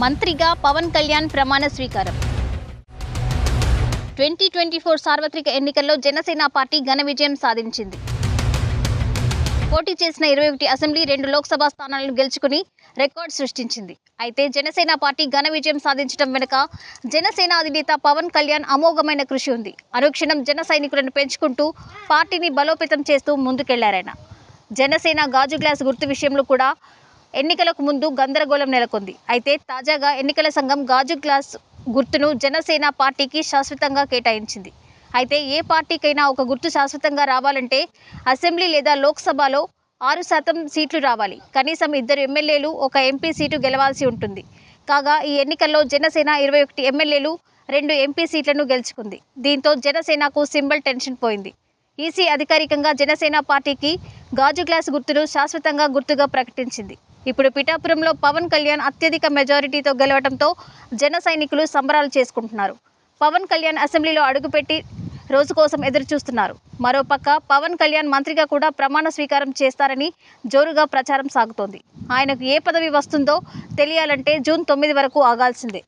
మంత్రిగా పవన్ కళ్యాణ్ ప్రమాణ స్వీకారం. ట్వంటీ ట్వంటీ ఫోర్ సార్వత్రిక ఎన్నికల్లో జనసేన పార్టీ ఘన విజయం సాధించింది. పోటీ చేసిన ఇరవై ఒకటి అసెంబ్లీ రెండు లోక్సభ స్థానాలను గెలుచుకుని రికార్డు సృష్టించింది. అయితే జనసేన పార్టీ ఘన విజయం సాధించడం వెనుక జనసేన అధినేత పవన్ కళ్యాణ్ అమోఘమైన కృషి ఉంది. అనుక్షణం జన సైనికులను పెంచుకుంటూ పార్టీని బలోపేతం చేస్తూ ముందుకెళ్ళారాయన. జనసేన గాజు గ్లాస్ గుర్తు విషయంలో కూడా ఎన్నికలకు ముందు గందరగోళం నెలకొంది. అయితే తాజాగా ఎన్నికల సంఘం గాజు గ్లాస్ గుర్తును జనసేన పార్టీకి శాశ్వతంగా కేటాయించింది. అయితే ఏ పార్టీకైనా ఒక గుర్తు శాశ్వతంగా రావాలంటే అసెంబ్లీ లేదా లోక్సభలో ఆరు శాతం సీట్లు రావాలి. కనీసం ఇద్దరు ఎమ్మెల్యేలు ఒక ఎంపీ సీటు గెలవాల్సి ఉంటుంది. కాగా ఈ ఎన్నికల్లో జనసేన ఇరవై ఒకటి ఎమ్మెల్యేలు రెండు ఎంపీ సీట్లను గెలుచుకుంది. దీంతో జనసేనకు సింబల్ టెన్షన్ పోయింది. ఈసీ అధికారికంగా జనసేన పార్టీకి గాజు గ్లాస్ గుర్తును శాశ్వతంగా గుర్తుగా ప్రకటించింది. ఇప్పుడు పిఠాపురంలో పవన్ కళ్యాణ్ అత్యధిక మెజారిటీతో గెలవడంతో జన సైనికులు సంబరాలు చేసుకుంటున్నారు. పవన్ కళ్యాణ్ అసెంబ్లీలో అడుగుపెట్టి రోజు కోసం ఎదురుచూస్తున్నారు. మరోపక్క పవన్ కళ్యాణ్ మంత్రిగా కూడా ప్రమాణ స్వీకారం చేస్తారని జోరుగా ప్రచారం సాగుతోంది. ఆయనకు ఏ పదవి వస్తుందో తెలియాలంటే జూన్ తొమ్మిది వరకు ఆగాల్సిందే.